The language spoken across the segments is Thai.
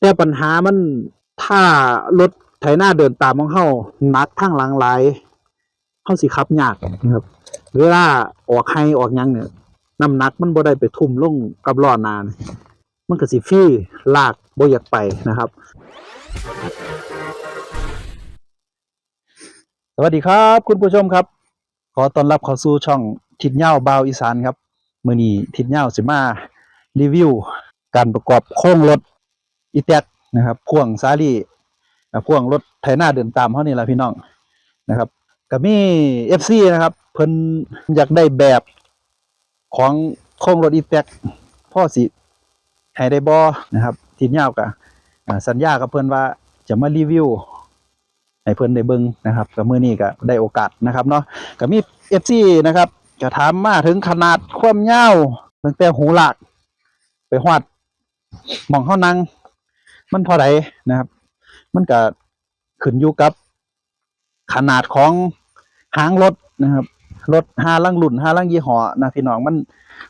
แต่ปัญหามันถ้ารถไถหน้าเดินตามของเฮานักทางหลังหลายเฮาสิขับยากนะครับเวลาออกให้ออกยังเนี่ยน้ำหนักมันบ่ได้ไปทุ่มลงกับล้อนาน มันก็สิฟรีลากบ่อยากไปนะครับ สวัสดีครับ คุณผู้ชมครับ ขอต้อนรับเข้าสู่ช่องทิดเหย้าบาวอีสานครับ มื้อนี้ทิดเหย้าสิมารีวิว การประกอบโครงรถ อีแท็กนะครับพ่วงซาลี่พ่วงรถไถนาเดินตามเฮานี่แหละพี่น้องนะครับก็มี FC นะครับ เพิ่นอยากได้แบบของโครงรถอีแท็กพ่อสิให้ได้บ่นะครับทิดเหย้าก็อ่าสัญญากับเพิ่นว่าจะมารีวิวให้เพิ่นได้เบิงนะครับก็มื้อนี้ก็ได้โอกาสนะครับเนาะก็มี FC นะครับก็ถามมาถึงขนาดความยาวตั้งแต่หูหลากไปฮอดหม่องเฮานั่ง มันเท่าใดนะครับ มันก็ขึ้นอยู่กับ ขนาดของหางรถนะครับรถห้าลังรุ่นห้าลังยี่ห้อนะพี่น้องมัน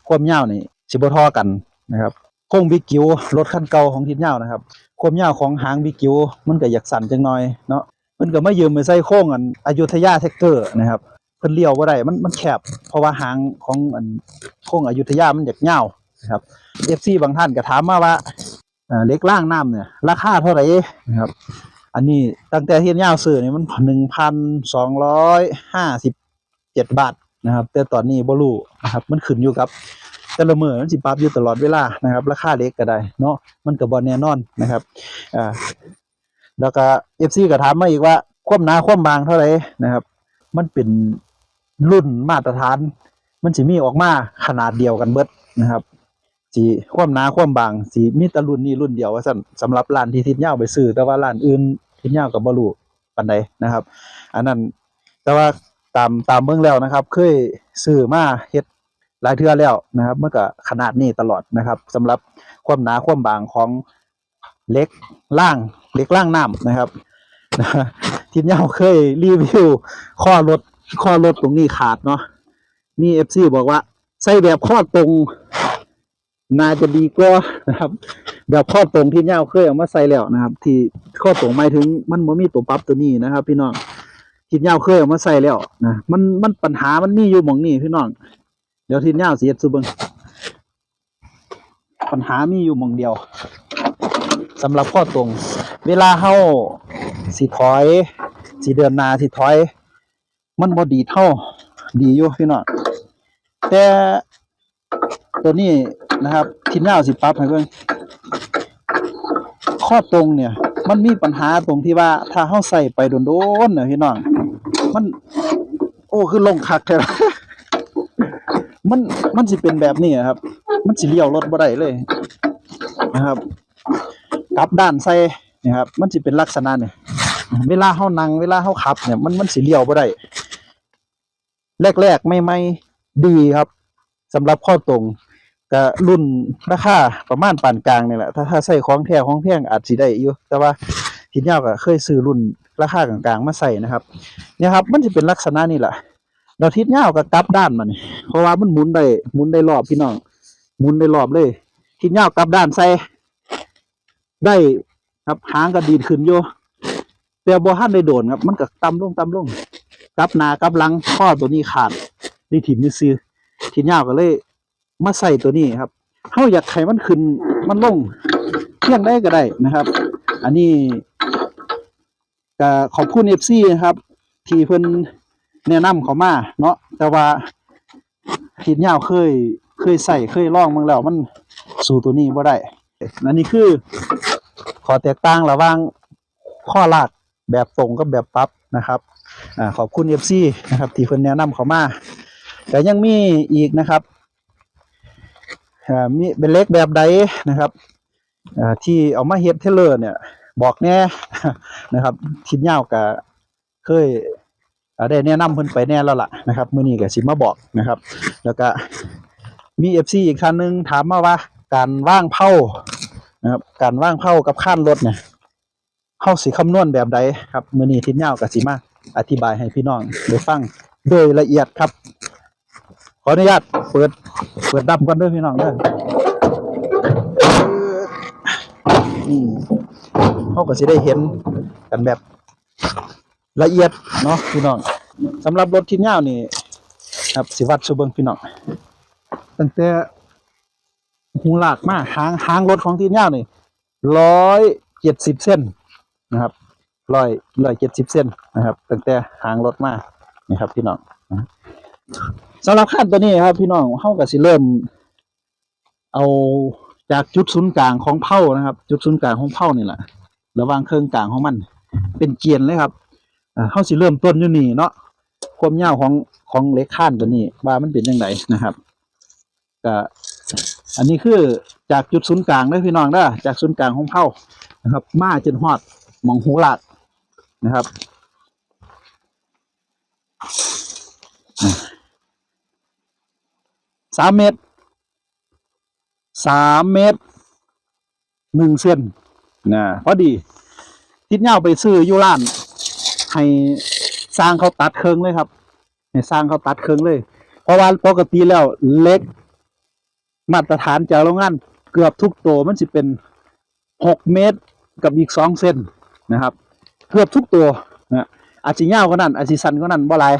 ความยาวนี่สิบท่อกันนะครับโค้งบิกิวรถคันเก่าของทิศยาวนะครับ ความยาวของหางบิกิวมันก็อยากสั่นจังหน่อยเนาะมันก็มายืมไปใส่โค้งอันอยุธยาแท็กเตอร์นะครับเพิ่นเลี้ยวบ่ได้มันมันแคบเพราะว่าหางของอันโค้งอยุธยามันอยากยาวนะครับ FC บางท่านก็ถามมาว่า เอ่อเหล็กล่างน้ำเนี่ย ราคาเท่าไหร่นะครับ อันนี้ตั้งแต่เทียนยาวซื้อนี่มัน1,257บาทนะครับ แต่ตอนนี้บ่รู้นะครับ มันขึ้นอยู่กับแต่ละมื้อมันสิปรับอยู่ตลอดเวลานะครับ ราคาเหล็กก็ได้เนาะมันก็บ่แน่นอนนะครับอ่าแล้วก็เอฟซีก็ถามมาอีกว่า ความหนาความบางเท่าไหร่นะครับ มันเป็นรุ่นมาตรฐาน มันสิมีออกมาขนาดเดียวกันเบิดนะครับ สีความหนาความบางสีมีแต่รุ่นนี้รุ่นเดียวว่าซั่นสำหรับร้านที่ทิศเหย้าไปซื้อแต่ว่าร้านอื่นทิศเหย้าก็บ่รู้ปานใดนะครับ อันนั้นแต่ว่าตามตามเบิ่งแล้วนะครับ เคยซื้อมาเฮ็ดหลายเทื่อแล้วนะครับเมันก็ขนาดนี้ตลอดนะครับสำหรับความหนาความบางของเล็กล่างเล็กล่างน้ำนะครับทีมเยาเคยรีวิวข้อรถข้อรถตรงนี้ขาดเนาะมีเอฟซีบอกว่า ใส่แบบข้อตรง น่าจะดีกว่านะครับ แบบข้อตรงที่เยาเคยเอามาใส่แล้วนะครับ ที่ข้อตรงหมายถึงมันมีตัวปรับตัวนี้นะครับ พี่น้องทีมเยาเคยเอามาใส่แล้วนะมันมันปัญหามันมีอยู่หมองนี้พี่น้องเดี๋ยวทีมเยาสิเฮ็ดสู่เบิ่งปัญหามีอยู่หมองเดียวสำหรับข้อตรง เวลาเฮาสิถอยสิเดินนาสิถอย มันบ่ดีเท่าดีอยู่พี่น้องแต่ตัวนี้ นะครับ ทีมงานสิปรับให้เบิ่งข้อตรงเนี่ย มันมีปัญหาตรงที่ว่า ถ้าเฮาใส่ไปโดนๆน่ะพี่น้อง มัน โอ้คือลงคักแท้ล่ะมันมันสิเป็นแบบนี้ครับ มันสิเลี้ยวรถบ่ได้เลยนะครับกลับด้านใส่นะครับ มันสิเป็นลักษณะเนี่ยเวลาเฮานั่งเวลาเฮาขับ เนี่ย มันมันสิเลี้ยวบ่ได้แรกๆไม่ไม่ดีครับสำหรับข้อตรง ก็รุ่นราคาประมาณปานกลางนี่แหละถ้าถ้าใส่ของแท้ของแพงอาจสิได้อยู่แต่ว่าทีนี้ก็เคยซื้อรุ่นราคากลางๆมาใส่นะครับเนี่ยครับ มันจะเป็นลักษณะนี่แหละดาวทิศเงาวก็กลับด้านมันเพราะว่ามันหมุนได้หมุนได้รอบพี่น้องหมุนได้รอบเลยทิศเงาวกลับด้านใส่ได้ครับหางก็ดีดขึ้นอยู่แต่บ่ทันได้โดนครับ มันก็ต่ำลงต่ำลงกลับหน้ากลับหลังข้อตัวนี้ขาดนี่ถิ่มนี่ซื้อทียาวก็เลย มาใส่ตัวนี้ครับเฮาอยากให้มันขึ้นมันลงเพียงได้ก็ได้นะครับ อันนี้ก็ขอบคุณ FC นะครับ ที่เพิ่นแนะนำเขามาเนาะแต่ว่าทียาวเคย เคยใส่เคยลองมาแล้วมันสู่ตัวนี้บ่ได้อันนี้คือ ขอแตกต่างระหว่างข้อลากแบบตรงกับแบบปรับนะครับอ่าขอบคุณ FC นะครับ ที่เพิ่นแนะนำเขามาแต่ยังมีอีกนะครับ มีเป็นเล็กแบบใดนะครับที่เอามาเฮ็ดเทเลอร์เนี่ย บอกแน่นะครับทิดยาวก็เคยได้แนะนำเพิ่นไปแน่แล้วล่ะนะครับมื้อนี้ก็สิมาบอกนะครับ แล้วก็มี FC อีกท่านหนึงถามมาว่า การว่างเผานะครับการว่างเผากับข้านรถเนี่ยเฮาสิคำนวณแบบใดครับมื้อนี้ทิดยาวก็สิมาอธิบายให้พี่น้องได้ฟังโดยละเอียดครับ ออนุญาตเปิด เปิดดับก่อนด้อพี่น้องเด้ออืมเขาก็สิได้เห็นกันแบบละเอียดเนาะพี่น้องสำหรับรถที่ยาวนี่ครับสิวัดสุเบิงพี่น้องตั้งแต่หูหลากมาหางหางรถของที่ยาวนี่ร้อยเจ็ดสิบเส้นนะครับร้อยร้อยเจ็ดสิบเส้นนะครับตั้งแต่หางรถมานี่ครับพี่น้อง สำหรับขั้นตัวนี้ครับ พี่น้องเข้าก็สิเริ่ม เอาจากจุดศูนย์กลางของเผานะครับ จุดศูนย์กลางของเผานี่แหละระหว่างเครื่องกลางของมัน เป็นเกียนเลยครับเข้าสิเริ่มต้นอยู่นี่เนาะความยาวของของเล็กข้านตัวนี้ ว่ามันเป็นยังไงนะครับก็อันนี้คือจากจุดศูนย์กลางเด้พี่น้องเด้จากศูนย์กลางของเผานะครับ มาจนฮอดมองหูหลากนะครับ สามเมตรสามเมตรหนึ่งเส้นนะพอดี ทิศเงาไปซื้ออยู่ร้าน ให้สร้างเขาตัดเครื่องเลยครับ ให้สร้างเขาตัดเครื่องเลย เพราะว่าปกติแล้วเล็ก มาตรฐานจากโรงงานเกือบทุกตัวมันสิเป็นหกเมตรกับอีกสองเส้นนะครับ เกือบทุกตัวนะอาจจะยาวก็นั่นอาจจะสั้นก็นั่นบ่หลาย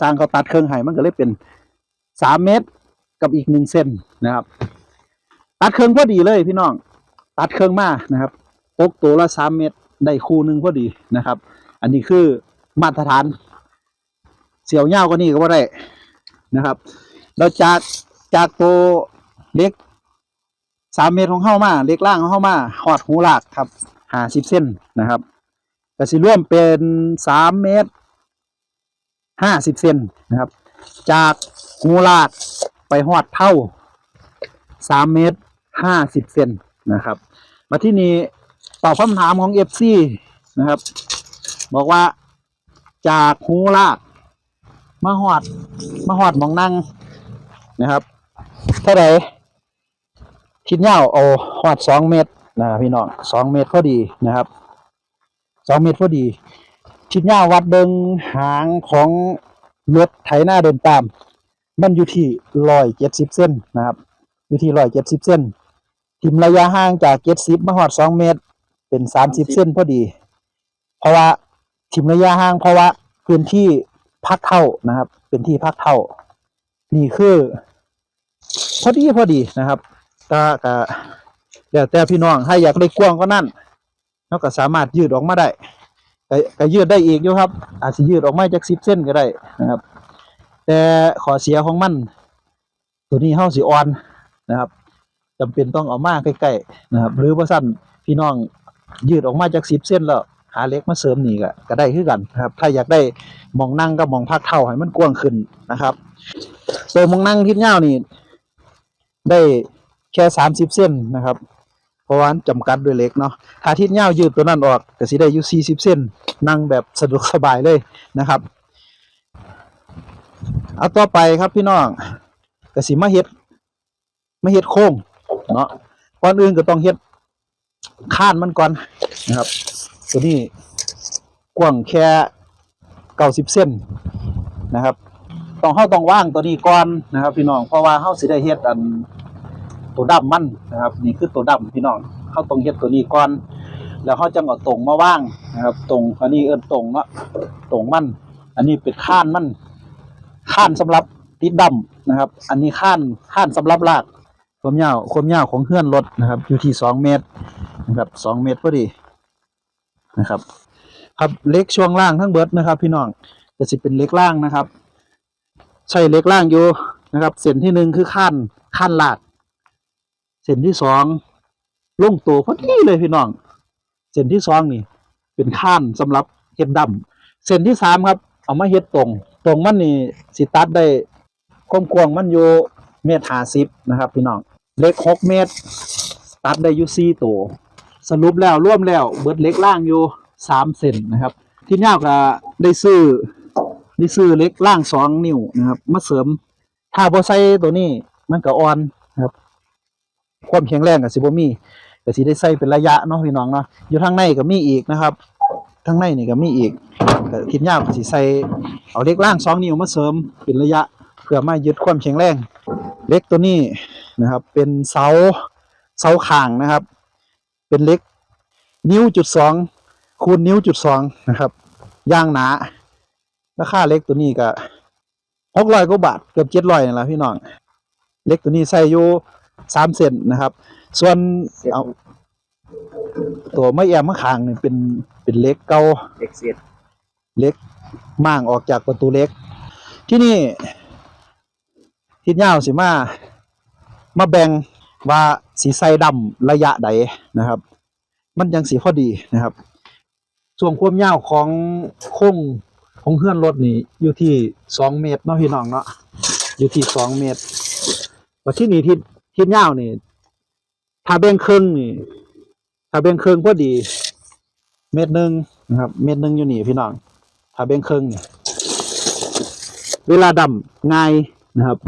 สร้างเขาตัดเครื่องให้มันก็เลยเป็น สามเมตรกับอีกหนึ่งเส้นนะครับ ตัดเครื่องพอดีเลยพี่น้อง ตัดเครื่องมานะครับตกตัวละสามเมตรได้คู่หนึ่งพอดีนะครับ อันนี้คือมาตรฐาน เสียวยากว่านี้ก็ว่าได้นะครับ เราจากจากตัวเล็กสามเมตรของเข้ามา เล็กล่างของเข้ามาหอดหูหลากครับหาสิบเส้นนะครับก็สิร่วมเป็นสามเมตรห้าสิบเซนนะครับ จาก หูลากไปหอดเท่าสามเมตรห้าสิบเซนนะครับ มาที่นี้ตอบคำถามของเอฟซีนะครับ บอกว่าจากหูลากมาหอดมาหอดหมองนั่งนะครับเท่าไร่ทิศยาวเอาหอดสองเมตรนะพี่น้องสองเมตรพอดีนะครับสองเมตรพอดีทิศยาววัดเบิงหางของรถไถหน้าเดินตาม มันอยู่ที่ร้อยเจ็ดสิบเส้นนะครับ อยู่ที่ร้อยเจ็ดสิบเส้นทิมระยะห่างจากเจ็ดสิบมาหอดสองเมตร เป็นสามสิบเส้นพอดี เพราะว่าทิมระยะห่างเพราะว่าพื้นที่พักเท่านะครับ เป็นที่พักเท่า นี่คือพอดีพอดีนะครับก็ก็แล้วแต่พี่น้องถ้าอยากได้กว้างก็นั่นเราก็สามารถยืดออกมาได้ก็ก็ยืดได้อีกอยู่ครับ อาจจะยืดออกมาจากสิบเส้นก็ได้นะครับ แต่ขอเสียของมัน ตัวนี้เฮาสิอ่อนนะครับจำเป็นต้องเอามาใกล้ๆนะครับ หรือว่าสั้นพี่น้องยืดออกมาจากสิบเส้นแล้ว หาเล็กมาเสริมนี่ก็ก็ได้คือกันนะครับ ถ้าอยากได้มองนั่งกับหมองพักเท่าให้มันกว้างขึ้นนะครับตัวมองนั่งทิศเงาวนี่ได้แค่สามสิบเส้นนะครับ เพราะว่าจำกัดด้วยเล็กเนาะถ้าทิศเงาวยืดตัวนั้นออกก็สิได้อยู่สี่สิบเส้นนั่งแบบสะดวกสบายเลยนะครับ เอาต่อไปครับพี่น้องก็สิมาเฮ็ดมาเฮ็ดโค้งเนาะก่อนอื่นก็ต้องเฮ็ดข้านมันก่อนนะครับ ตัวนี้กว้างแค่เก้าสิบเส้นนะครับ ต้องเฮาต้องว่างตัวนี้ก่อนนะครับ พี่น้องเพราะว่าเฮาสิได้เฮ็ดอันตัวดำมันนะครับ นี่คือตัวดำพี่น้องเฮาต้องเฮ็ดตัวนี้ก่อน แล้วเฮาจังเอาตรงมาว่างนะครับ ตรงอันนี้เอิ้นตรงเนาะตรงมัน อันนี้เป็นข้านมัน ข้านสำหรับติดดำนะครับ อันนี้ข้านข้านสำหรับลากความยาวความยาวของเฮื่อนรถนะครับ อยู่ที่สองเมตรนะครับสองเมตรพอดีนะครับ ครับเล็กช่วงล่างทั้งเบิดนะครับ พี่น้องจะสิเป็นเล็กล่างนะครับ ใช่เล็กล่างอยู่นะครับ เส้นที่หนึ่งคือข้านข้านลากเส้นที่สองลงตัวพอดีเลยพี่น้อง เส้นที่สองนี่ เป็นข้านสำหรับเฮ็ดดำเส้นที่สามครับ เอามาเฮ็ดตรง ตรงมันนี่สิตัดได้ความกวงมันอยู่เมตรห้าสิบนะครับ พี่น้องเล็กหกเมตร ตัดได้อยู่สี่ตัวสรุปแล้วร่วมแล้วเบิดเล็กล่างอยู่สามเซนนะครับ ที่ยาวก็ได้ซื้อได้ซื้อเล็กล่างสองนิ้วนะครับ มาเสริมถ้าพอใส่ตัวนี้มันก็อ่อนนะครับความแข็งแรงกับสิบมีก็สิได้ใส่เป็นระยะเนาะพี่น้องเนาะอยู่ทางในก็มีอีกนะครับ ทางในนี่ก็มีอีกก็ทิศยาวสิใส่เอาเล็กล่างสองนิ้วมาเสริมเป็นระยะ เพื่อมายึดความแข็งแรงเล็กตัวนี้นะครับ เป็นเสาเสาข่างนะครับ เป็นเล็กนิ้วจุดสองคูณนิ้วจุดสองนะครับย่างหนาราคาเล็กตัวนี้ก็หกร้อยกว่าบาทเกือบเจ็ดร้อยนี่แหละพี่น้องเล็กตัวนี้ใส่อยู่สามเซนนะครับ ส่วนเอา ตัวไม้แอมมะขางนี่เป็นเป็นเหล็กเก่าเด็กเสียดเหล็กม่างออกจากประตูเหล็ก ที่นี่ทิศยาวสิมา มาแบ่งว่าสีใส่ดำระยะใดนะครับ มันยังสีพอดีนะครับ ส่วนความยาวของโค้งของเคลื่อนรถนี่อยู่ที่สองเมตรเนาะพี่น้องเนาะอยู่ที่สองเมตรว่าที่นี่ทิศทิศยาวนี่ถ้าแบ่งครึ่งนี่ ถ้าแบ่งครึ่งพอดี เมตรหนึ่งนะครับ เมตรหนึ่งอยู่นี่พี่น้อง ถ้าแบ่งครึ่งเนี่ยเวลาดำง่ายนะครับ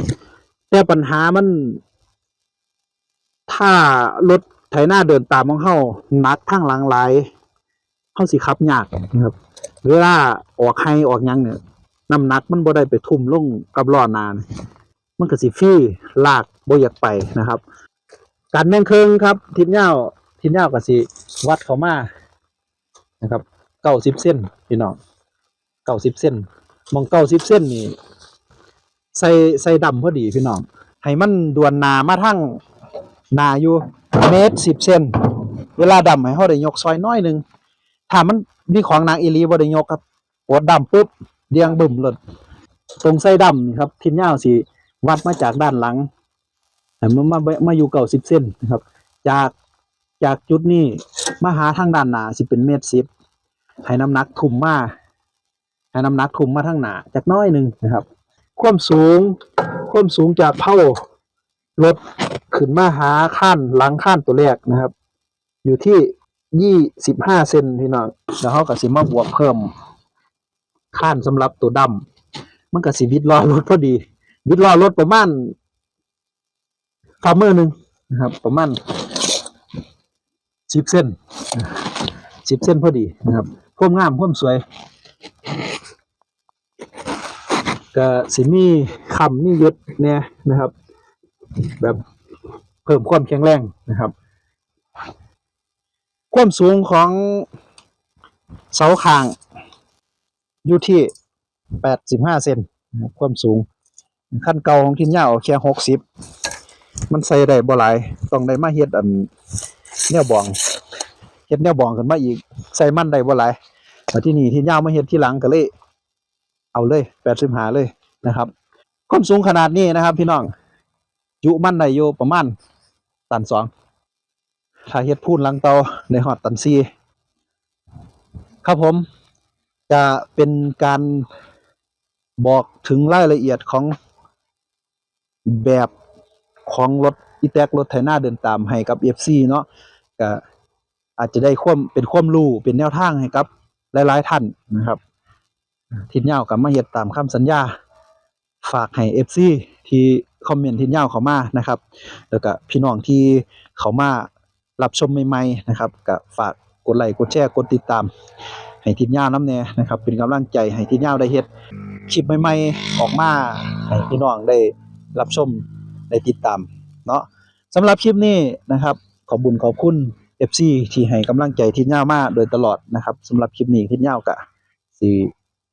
แต่ปัญหามัน ถ้ารถไถหน้าเดินตามของเฮานักทางหลังหลายเฮาสิขับยากนะครับ เวลาออกให้ออกยังเนี่ยน้ำหนักมันบ่ได้ไปทุ่มลงกับล้อนาน มันก็สิฟรีลากบ่อยากไปนะครับ การแม่งเครื่องครับ ทิศยา ทิศยาวก็สิวัดเขามานะครับ90เส้นพี่น้อง90เส้นมอง90เส้นนี่ใส่ใส่ดำพอดีพี่น้องให้มันดวนหนามาทั้งหนาอยู่เมตรสิบเซนเวลาดำให้เขาได้ยกซอยน้อยหนึ่งถ้ามันมีของนางอีลีบ่ได้ยกครับปวดดำปุ๊บเดียงบึ้มเลยตรงไส้ดำนี่ครับทิศยาวสิวัดมาจากด้านหลังแต่มันมามาอยู่เก่าสิบเส้นนะครับ จาก จากจุดนี้มาหาทางด้านหนาสิเป็นเมตรสิบให้น้ำหนักทุ่มมาให้น้ำหนักทุ่มมาทางหนาจากน้อยหนึ่งนะครับ ความสูง ความสูงจากเผารถขึ้นมาหาข้านหลังข้านตัวแรกนะครับ อยู่ที่ยี่สิบห้าเซนพี่น้องแล้วเขาก็สิมาบวกเพิ่มข้านสำหรับตัวดำมันก็สิวิดล้อรถพอดีวิดล้อรถประมาณฝ่ามือหนึ่งนะครับ ประมาณ สิบเส้นสิบเส้นพอดีนะครับควมงามควมสวยก็สิมีคำมียุดเนี่ยนะครับ แบบเพิ่มความแข็งแรงนะครับ ความสูงของเสาคางอยู่ที่แปดสิบห้าเซนความสูง ขั้นเก่าของทินยาวแค่หกสิบมันใส่ได้บ่หลาย ต้องได้มาเฮ็ดอัน แนวบองเฮ็ดแนวบองขึ้นมาอีกใส่มันได้บ่หลายแต่ที่นี่ทินยาวมาเฮ็ดที่หลังก็เลย เอาเลยแปดสิบหาเลยนะครับความสูงขนาดนี้นะครับ พี่น้องจุมันได้อยู่ประมาณตันสองถ้าเฮ็ดพูนหลังเตาในหอดตันซีครับผมจะเป็นการบอกถึงรายละเอียดของแบบของรถ อีแตกรถไถนาเดินตามให้กับ FC เนาะก็อาจจะได้ความเป็นความรู้เป็นแนวทางให้กับหลายๆท่านนะครับทินยาวกับมาเฮ็ดตามคำสัญญา ฝากให้ FC ที่คอมเมนต์ทินยาวเข้ามานะครับ แล้วก็พี่น้องที่เขามารับชมใหม่ๆนะครับก็ฝากกดไลค์กดแชร์กดติดตาม ให้ทินยาวน้ำแน่นะครับ เป็นกำลังใจให้ทินยาวได้เฮ็ดคลิปใหม่ๆออกมาให้พี่น้องได้รับชมได้ติดตามเนาะ สำหรับคลิปนี้นะครับ ขอบุญขอบคุณ FC ที่ให้กำลังใจทินยาวมาโดยตลอดนะครับสำหรับคลิปนี้ทินยาวกะสิ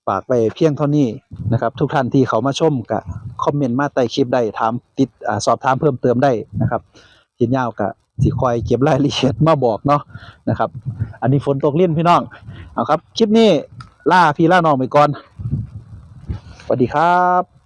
ฝากไปเพียงเท่านี้นะครับ ทุกท่านที่เขามาชมก็คอมเมนต์มาใต้คลิปได้ถามติดอสอบถามเพิ่มเติมได้นะครับทียาวก็สิคอยเก็บรายละเอียดมาบอกเนาะนะครับ อันนี้ฝนตกเล่นพี่น้องเอาครับ คลิปนี้ล่าพี่ล่าน้องไปก่อนสวัสดีครับ